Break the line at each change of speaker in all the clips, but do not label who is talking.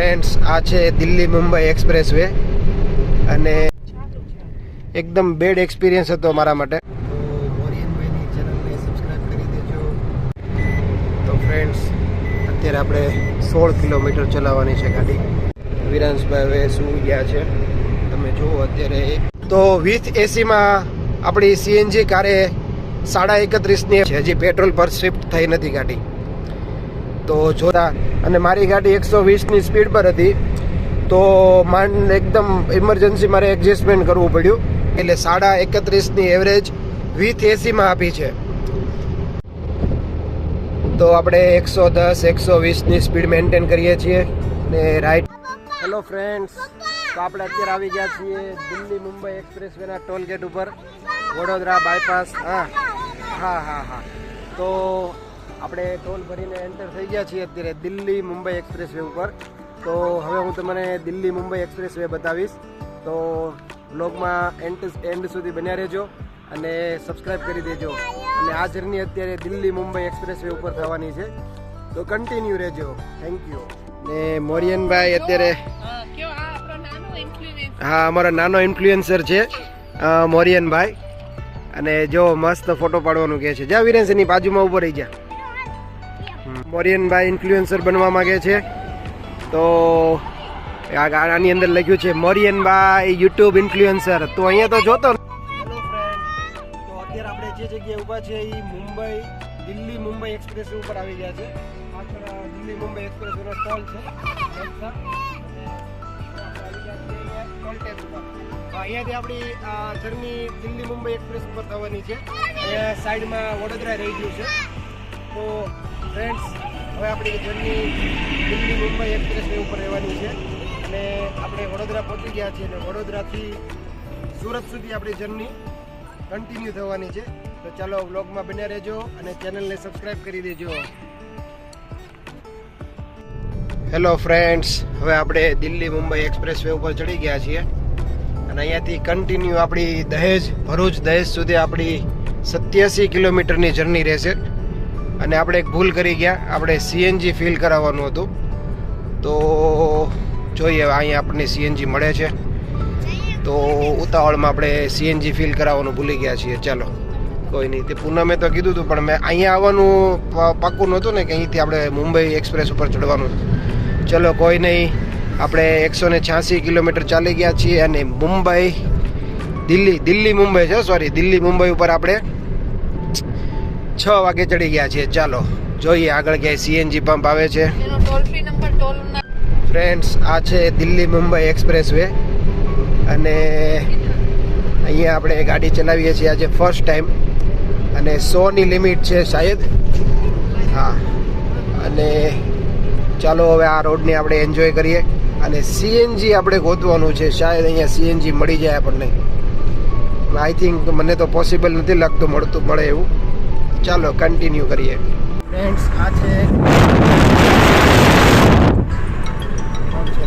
Friends, આ છે Delhi Mumbai express way અને એકદમ બેડ એક્સપિરિયન્સ હતો મારા માટે. તો ફ્રેન્ડ્સ, અત્યારે આપણે સોળ કિલોમીટર ચલાવવાની છે ગાડી. વિરાંશભાઈ હવે શું ગયા છે. તમે જુઓ અત્યારે. તો વિથ એસીમાં આપણી સીએનજી કારે સાડા એકત્રીસની હજી પેટ્રોલ પર શિફ્ટ થઈ નથી ગાડી. તો જોતા. અને મારી ગાડી એકસો વીસની સ્પીડ પર હતી. તો માંડ એકદમ ઇમરજન્સી મારે એડજસ્ટમેન્ટ કરવું પડ્યું. એટલે સાડા એકત્રીસની એવરેજ વિથ એસીમાં આપી છે. તો આપણે એકસો દસ, એકસો વીસની સ્પીડ મેન્ટેન કરીએ છીએ. ને રાઈટ હેલો ફ્રેન્ડ્સ તો આપણે અત્યારે આવી ગયા છીએ દિલ્હી મુંબઈ એક્સપ્રેસ વેના ટોલ ગેટ ઉપર. વડોદરા બાયપાસ હા. હા હા હા. તો આપણે ટોલ ભરીને એન્ટર થઈ ગયા છીએ અત્યારે દિલ્હી મુંબઈ એક્સપ્રેસ વે ઉપર. તો હવે હું તમને દિલ્હી મુંબઈ એક્સપ્રેસ વે બતાવીશ. તો બ્લોગમાં એન્ડ એન્ડ સુધી બન્યા રહેજો અને સબસ્ક્રાઈબ કરી દેજો. અને આ જર્ની અત્યારે દિલ્હી મુંબઈ એક્સપ્રેસ વે ઉપર થવાની છે. તો કન્ટિન્યુ રહેજો. થેન્ક યુ ને મોરિયનભાઈ અત્યારે હા અમારો નાનો ઇન્ફ્લુએન્સર છે મોરિયનભાઈ. અને જો મસ્ત ફોટો પાડવાનું કહે છે. જા વિરેન્સની બાજુમાં ઊભો રહી જા. મોરિયનભાઈ ઇન્ફ્લુએન્સર બનવા માંગે છે. તો આ આની અંદર લખ્યું છે, મોરિયનભાઈ યુટ્યુબ ઇન્ફ્લુએન્સર તો અહીંયા તો જોતો હેલો ફ્રેન્ડ તો અત્યારે આપણે જે જગ્યાએ ઊભા છે એ મુંબઈ, દિલ્હી મુંબઈ એક્સપ્રેસ ઉપર આવી ગયા છે. દિલ્હી મુંબઈ એક્સપ્રેસ છે. ઉપર. તો અહીંયાથી આપણી જર્ની દિલ્હી મુંબઈ એક્સપ્રેસ ઉપર થવાની છે. સાઈડમાં વડોદરા રહી ગયું છે. તો ફ્રેન્ડ્સ હવે આપણી journey Delhi Mumbai express way ઉપર રહેવાની છે. અને આપણે વડોદરા પહોંચી ગયા છીએ અને વડોદરાથી સુરત સુધી આપણી જર્ની કન્ટિન્યુ થવાની છે. તો ચાલો વ્લોગમાં બન્યા રહેજો અને ચેનલને સબસ્ક્રાઈબ કરી દેજો. હેલો ફ્રેન્ડ્સ હવે આપણે દિલ્હી મુંબઈ એક્સપ્રેસ વે ઉપર ચડી ગયા છીએ. અને અહીંયાથી કન્ટિન્યુ આપણી દહેજ, ભરૂચ દહેજ સુધી આપણી સત્યાસી કિલોમીટરની જર્ની રહેશે. અને આપણે એક ભૂલ કરી ગયા. આપણે સીએનજી ફિલ કરાવવાનું હતું. તો જોઈએ અહીંયા આપણને સીએનજી મળે છે. તો ઉતાવળમાં આપણે સીએનજી ફિલ કરાવવાનું ભૂલી ગયા છીએ. ચાલો, કોઈ નહીં. તે પૂનમે તો કીધું હતું, પણ મેં અહીંયા આવવાનું પાક્કું નહોતું ને કે અહીંથી આપણે મુંબઈ એક્સપ્રેસ ઉપર ચડવાનું. ચલો, કોઈ નહીં. આપણે એકસો ને છ્યાસી કિલોમીટર ચાલી ગયા છીએ અને મુંબઈ, દિલ્હી દિલ્હી મુંબઈ છે સોરી દિલ્હી મુંબઈ ઉપર આપણે છ વાગે ચડી ગયા છીએ. ચાલો જોઈએ આગળ ક્યાંય સીએનજી પંપ આવે છે. ફ્રેન્ડ્સ આ છે દિલ્હી મુંબઈ એક્સપ્રેસ વે અને અહીંયા આપણે ગાડી ચલાવીએ છીએ આજે ફર્સ્ટ ટાઈમ અને સોની લિમિટ છે શાયદ. હા. અને ચાલો હવે આ રોડને આપણે એન્જોય કરીએ. અને સીએનજી આપણે ગોતવાનું છે. શાયદ અહીંયા સીએનજી મળી જાય આપણને. આઈ થિંક મને તો પોસિબલ નથી લાગતું મળતું મળે એવું. ચાલો કન્ટિન્યુ કરીએ. ફ્રેન્ડ્સ આ છે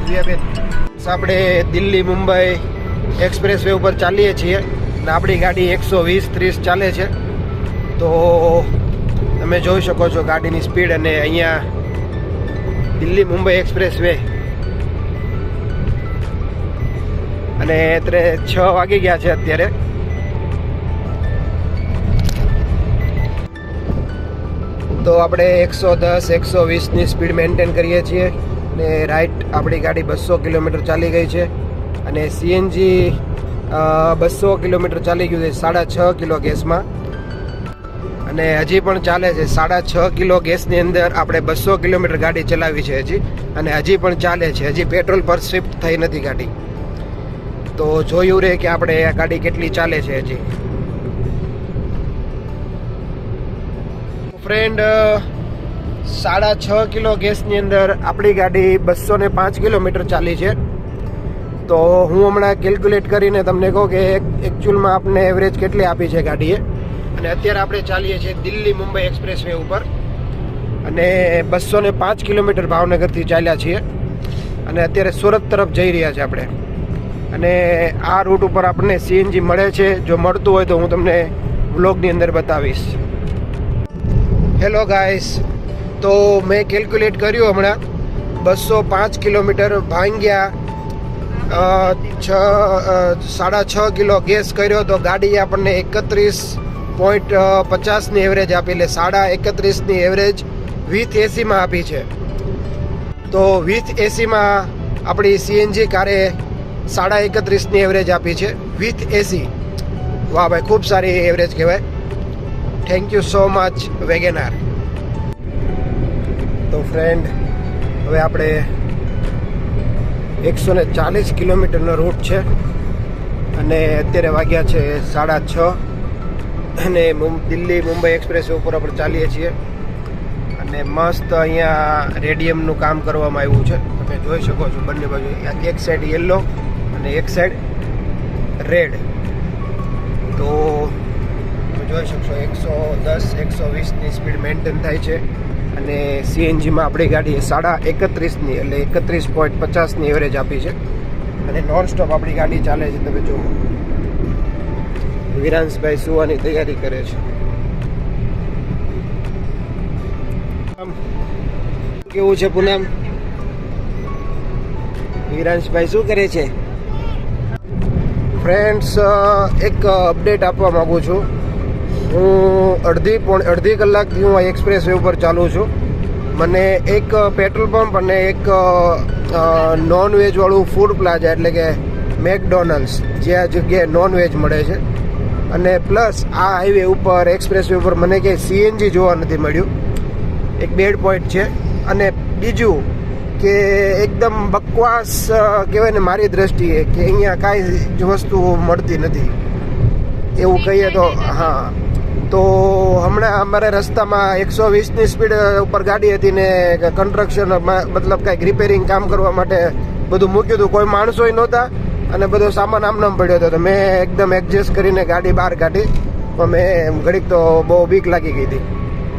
દિવ્યાબેન. આપણે દિલ્હી મુંબઈ એક્સપ્રેસ વે ઉપર ચાલીએ છીએ અને આપણી ગાડી એકસો વીસ ત્રીસ ચાલે છે. તો તમે જોઈ શકો છો ગાડીની સ્પીડ અને અહીંયા દિલ્હી મુંબઈ એક્સપ્રેસ વે અને અત્યારે છ વાગી ગયા છે અત્યારે. તો આપણે એકસો દસ, એકસો વીસની સ્પીડ મેન્ટેન કરીએ છીએ ને રાઈટ આપણી ગાડી બસો કિલોમીટર ચાલી ગઈ છે અને સીએનજી બસો કિલોમીટર ચાલી ગયું છે સાડા છ કિલો ગેસમાં. અને હજી પણ ચાલે છે સાડા છ કિલો ગેસની અંદર આપણે બસો કિલોમીટર ગાડી ચલાવી છે હજી અને હજી પણ ચાલે છે. હજી પેટ્રોલ પર શિફ્ટ થઈ નથી ગાડી. તો જોયું રહે કે આપણે આ ગાડી કેટલી ચાલે છે હજી. ફ્રેન્ડ સાડા છ કિલો ગેસની અંદર આપણી ગાડી બસો ને પાંચ કિલોમીટર ચાલી છે. તો હું હમણાં કેલ્ક્યુલેટ કરીને તમને કહું કે એકચ્યુઅલમાં આપણે એવરેજ કેટલી આપી છે ગાડીએ. અને અત્યારે આપણે ચાલીએ છીએ દિલ્હી મુંબઈ એક્સપ્રેસ વે ઉપર. અને બસો ને પાંચ કિલોમીટર ભાવનગરથી ચાલ્યા છીએ. અને અત્યારે સુરત તરફ જઈ રહ્યા છે આપણે. અને આ રૂટ ઉપર આપણને સીએનજી મળે છે. જો મળતું હોય તો હું તમને વ્લોગની અંદર બતાવીશ. હેલો ગાઈસ તો મેં કેલ્ક્યુલેટ કર્યું હમણાં. બસો પાંચ કિલોમીટર ભાંગ્યા છ સાડા છ કિલો ગેસ કર્યો તો ગાડી આપણને એકત્રીસ પોઈન્ટ પચાસની એવરેજ આપી, એટલે સાડા એકત્રીસની એવરેજ વિથ એસીમાં આપી છે. તો વિથ એસીમાં આપણી સીએનજી કારે સાડા એકત્રીસની એવરેજ આપી છે. With AC. વાહ ભાઈ, ખૂબ સારી એવરેજ કહેવાય. Thank you so much WagonR તો ફ્રેન્ડ હવે આપણે એકસો ને ચાલીસ કિલોમીટરનો રૂટ છે અને અત્યારે વાગ્યા છે સાડા છ અને દિલ્હી મુંબઈ એક્સપ્રેસ ઉપર આપણે ચાલીએ છીએ અને મસ્ત અહીંયા રેડિયમનું કામ કરવામાં આવ્યું છે. તમે જોઈ શકો છો બંને બાજુ, એક સાઈડ યલો અને એક સાઈડ રેડ એકસો દસ, એકસો વીસની સ્પીડ મેન્ટેન થાય છે. અને સીએનજીમાં આપણી ગાડીએ સાડા એકત્રીસની, એટલે એકત્રીસ પોઈન્ટ પચાસની એવરેજ આપી છે. અને નોન સ્ટોપ આપણી ગાડી ચાલે છે, તમે જુઓ. વિરાંશભાઈ સુવાની તૈયારી કરે છે. કેવું છે પૂનમ? વિરાંશભાઈ શું કરે છે? ફ્રેન્ડ્સ એક અપડેટ આપવા માગું છું. હું અડધી પોણ, અડધી કલાકથી હું આ એક્સપ્રેસ વે ઉપર ચાલું છું. મને એક પેટ્રોલ પંપ અને એક નોન વેજવાળું ફૂડ પ્લાઝા એટલે કે મેકડોનલ્ડ્સ જે આ જગ્યાએ નોન વેજ મળે છે. અને પ્લસ આ હાઈવે ઉપર એક્સપ્રેસ વે ઉપર મને ક્યાંય સીએનજી જોવા નથી મળ્યું. એક બેડ પોઈન્ટ છે. અને બીજું કે એકદમ બકવાસ કહેવાય ને મારી દ્રષ્ટિએ કે અહીંયા કાંઈ જ વસ્તુ મળતી નથી. એવું કહીએ તો, હા. તો હમણાં અમારે રસ્તામાં એકસો વીસની સ્પીડ ઉપર ગાડી હતી ને કન્સ્ટ્રક્શન મતલબ કાંઈક રિપેરિંગ કામ કરવા માટે બધું મૂક્યું હતું. કોઈ માણસોય નહોતા અને બધો સામાન આમનામ પડ્યો હતો. તો મેં એકદમ એડજસ્ટ કરીને ગાડી બહાર કાઢી. પણ મેં ઘડીક તો બહુ બીક લાગી ગઈ હતી.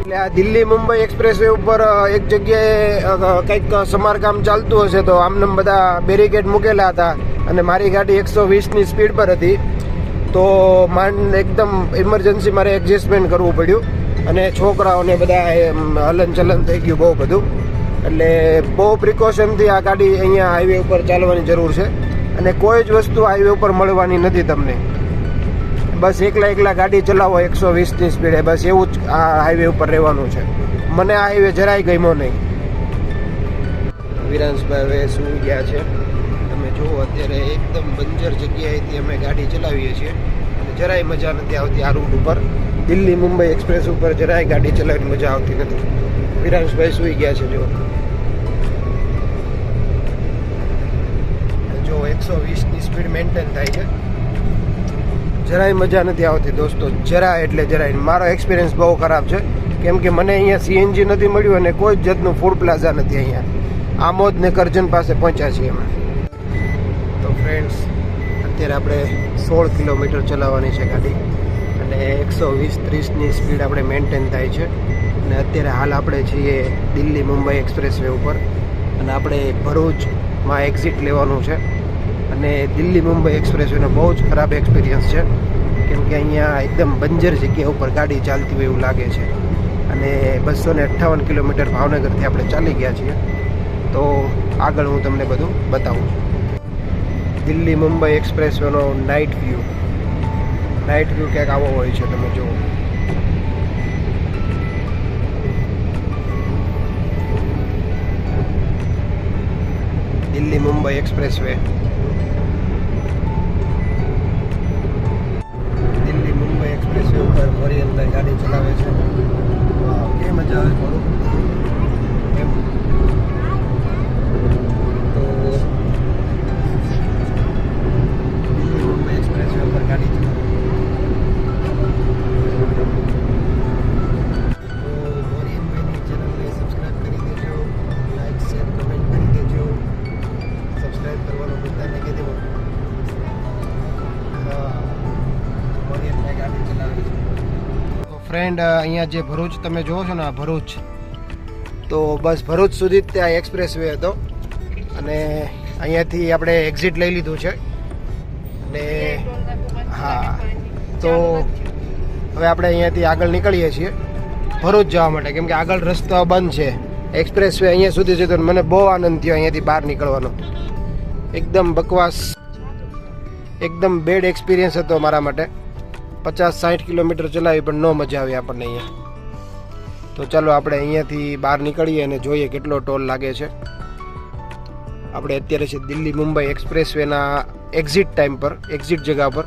એટલે આ દિલ્હી મુંબઈ એક્સપ્રેસ વે ઉપર એક જગ્યાએ કંઈક સમારકામ ચાલતું હશે તો આમનામ બધા બેરિકેડ મૂકેલા હતા અને મારી ગાડી એકસો વીસની સ્પીડ પર હતી. તો માંડ એકદમ ઇમરજન્સી મારે એડજસ્ટમેન્ટ કરવું પડ્યું. અને છોકરાઓને બધા હલન ચલન થઈ ગયું બહુ બધું. એટલે બહુ પ્રિકોશનથી આ ગાડી અહીંયા હાઈવે ઉપર ચાલવાની જરૂર છે. અને કોઈ જ વસ્તુ હાઈવે ઉપર મળવાની નથી તમને. બસ એકલા એકલા ગાડી ચલાવો એકસો વીસની સ્પીડે બસ એવું જ આ હાઈવે ઉપર રહેવાનું છે. મને આ હાઈવે જરાય ગમ્યો નહીં. વિરાંશભાઈ હવે શું ગયા છે. તમે જુઓ, અત્યારે એકદમ બંજર જગ્યાએથી અમે ગાડી ચલાવીએ છીએ. જરાય મજા નથી આવતી આ રૂટ ઉપર. દિલ્હી, મુંબઈ એક્સપ્રેસ ઉપર જરાય ગાડી ચલાવવાની મજા આવતી નથી. વિરાંશભાઈ સુઈ ગયા છે જો જો એકસો વીસની સ્પીડ મેન્ટેન થાય છે. જરાય મજા નથી આવતી દોસ્તો, જરા એટલે જરાય મારો એક્સપિરિયન્સ બહુ ખરાબ છે. કેમ કે મને અહીંયા સીએનજી નથી મળ્યું અને કોઈ જ જાતનું ફૂડ પ્લાઝા નથી અહીંયા. આમોદ ને કરજન પાસે પહોંચ્યા છીએ અમે. તો ફ્રેન્ડ્સ અત્યારે આપણે સોળ કિલોમીટર ચલાવવાની છે ગાડી. અને એકસો વીસ ત્રીસની સ્પીડ આપણે મેન્ટેન થાય છે. અને અત્યારે હાલ આપણે છીએ દિલ્હી મુંબઈ એક્સપ્રેસ વે ઉપર. અને આપણે ભરૂચમાં એક્ઝિટ લેવાનું છે. અને દિલ્હી મુંબઈ એક્સપ્રેસ વેનો બહુ જ ખરાબ એક્સપિરિયન્સ છે. કેમ કે અહીંયા એકદમ બંજર જગ્યા ઉપર ગાડી ચાલતી હોય એવું લાગે છે. અને બસો ને અઠ્ઠાવન કિલોમીટર ભાવનગરથી આપણે ચાલી ગયા છીએ. તો આગળ હું તમને બધું બતાવું છું. દિલ્હી મુંબઈ એક્સપ્રેસ વેનો નાઇટ વ્યૂ નાઇટ વ્યૂ ક્યાંક આવો હોય છે, તમે જુઓ. Delhi Mumbai express way Delhi Mumbai express way ઉપર અંદર ગાડી ચલાવે છે. કેમ મજા આવે. થોડું ફ્રેન્ડ અહીંયા જે ભરૂચ તમે જોવો છો ને, આ ભરૂચ. તો બસ ભરૂચ સુધી જ ત્યાં એક્સપ્રેસ વે હતો. અને અહીંયાથી આપણે એક્ઝિટ લઈ લીધું છે. અને હા, તો હવે આપણે અહીંયાથી આગળ નીકળીએ છીએ. ભરૂચ જવા માટે, કેમ કે આગળ રસ્તો બંધ છે. એક્સપ્રેસ વે અહીંયા સુધી છે તો મને બહુ આનંદ થયો અહીંયાથી બહાર નીકળવાનો. એકદમ બકવાસ, એકદમ બેડ એક્સપિરિયન્સ હતો મારા માટે. પચાસ સાઠ કિલોમીટર ચલાવી, પણ ન મજા આવી આપણને અહીંયા. તો ચાલો આપણે અહીંયાથી બહાર નીકળીએ અને જોઈએ કેટલો ટોલ લાગે છે. આપણે અત્યારે છે દિલ્હી મુંબઈ એક્સપ્રેસ વેના એક્ઝિટ ટાઈમ પર, એક્ઝિટ જગા પર.